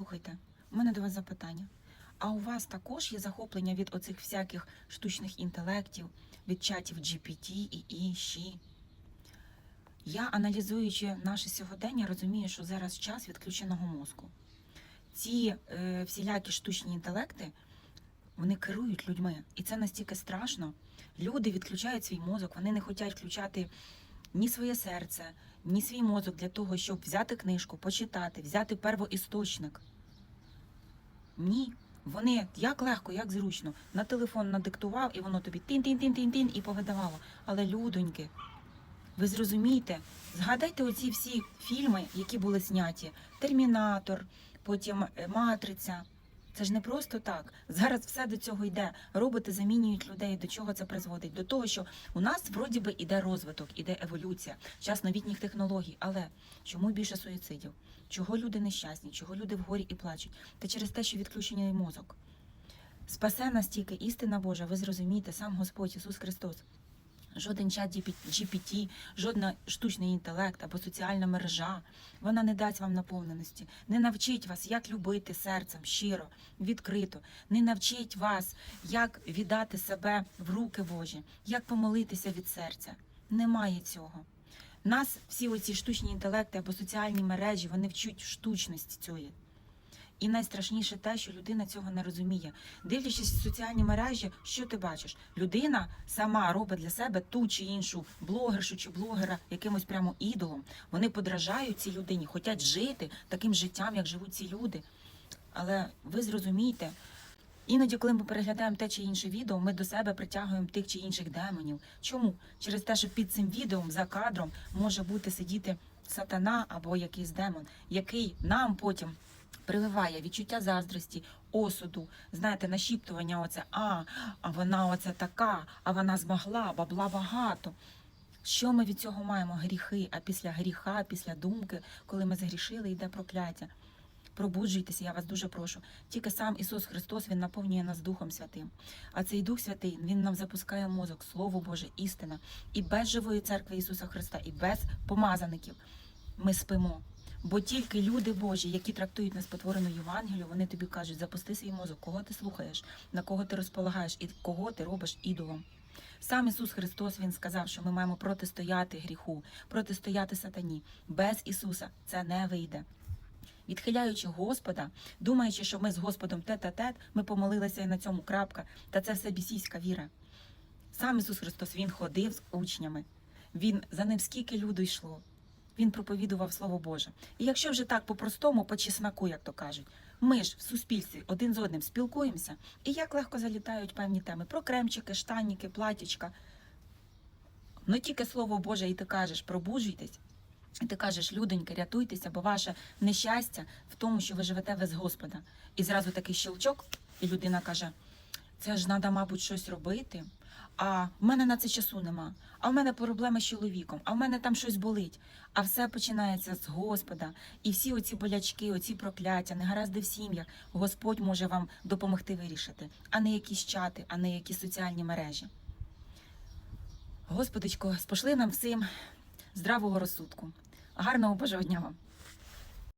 Слухайте, у мене до вас запитання. А у вас також є захоплення від оцих всяких штучних інтелектів, від чатів GPT і інші? Я, аналізуючи наше сьогодення, розумію, що зараз час відключеного мозку. Ці е, всілякі штучні інтелекти вони керують людьми, і це настільки страшно. Люди відключають свій мозок, вони не хочуть включати ні своє серце, ні свій мозок для того, щоб взяти книжку, почитати, взяти первоісточник. Ні. Вони як легко, як зручно. На телефон надиктував, і воно тобі тин-тин-тин-тин-тин і повидавало. Але людоньки, ви зрозумієте, згадайте оці всі фільми, які були зняті: Термінатор, потім Матриця. Це ж не просто так. Зараз все до цього йде. Роботи замінюють людей. До чого це призводить? До того, що у нас вроді би іде розвиток, іде еволюція, час новітніх технологій. Але чому більше суїцидів? Чого люди нещасні? Чого люди в горі і плачуть? Та через те, що відключений мозок. Спасе нас тільки істина Божа, ви зрозумієте, сам Господь Ісус Христос. Жоден чат GPT, жодна штучний інтелект або соціальна мережа, вона не дасть вам наповненості, не навчить вас, як любити серцем щиро, відкрито, не навчить вас, як віддати себе в руки Божі, як помолитися від серця. Немає цього. Нас всі оці штучні інтелекти або соціальні мережі, вони вчуть штучності цієї. І найстрашніше те, що людина цього не розуміє. Дивлячись соціальні мережі, що ти бачиш? Людина сама робить для себе ту чи іншу блогершу чи блогера якимось прямо ідолом. Вони подражають цій людині, хочуть жити таким життям, як живуть ці люди. Але ви зрозумієте, іноді, коли ми переглядаємо те чи інше відео, ми до себе притягуємо тих чи інших демонів. Чому? Через те, що під цим відео за кадром може бути сидіти сатана або якийсь демон, який нам потім прививає відчуття заздрості, осуду, знаєте, нашіптування оце, а, а вона оце така, а вона змогла, бабла багато. Що ми від цього маємо? Гріхи, а після гріха, після думки, коли ми загрішили, йде прокляття. Пробуджуйтеся, я вас дуже прошу. Тільки сам Ісус Христос Він наповнює нас Духом Святим. А цей Дух Святий Він нам запускає мозок, Слово Боже, істина. І без живої церкви Ісуса Христа, і без помазаників ми спимо. Бо тільки люди Божі, які трактують нас потворену Євангелію, вони тобі кажуть, запусти свій мозок, кого ти слухаєш, на кого ти розполагаєш і кого ти робиш ідолом. Сам Ісус Христос Він сказав, що ми маємо протистояти гріху, протистояти сатані. Без Ісуса це не вийде. Відхиляючи Господа, думаючи, що ми з Господом тет-а-тет, ми помолилися і на цьому крапка, та це все бісійська віра. Сам Ісус Христос Він ходив з учнями. Він за ним скільки люду йшло. Він проповідував Слово Боже. І якщо вже так по-простому, по чесноку, як то кажуть, ми ж в суспільстві один з одним спілкуємося, і як легко залітають певні теми про кремчики, штанніки, платічка. Ну тільки Слово Боже, і ти кажеш, пробуджуйтесь. І ти кажеш, людоньки, рятуйтеся, бо ваше нещастя в тому, що ви живете без Господа. І зразу такий щелчок, і людина каже: це ж треба, мабуть, щось робити. А в мене на це часу нема. А в мене проблеми з чоловіком, а в мене там щось болить. А все починається з Господа. І всі оці болячки, оці прокляття, негаразди в сім'ях, Господь може вам допомогти вирішити, а не якісь чати, а не якісь соціальні мережі. Господичко, спошли нам всім здравого розсудку. Гарного Божого вам!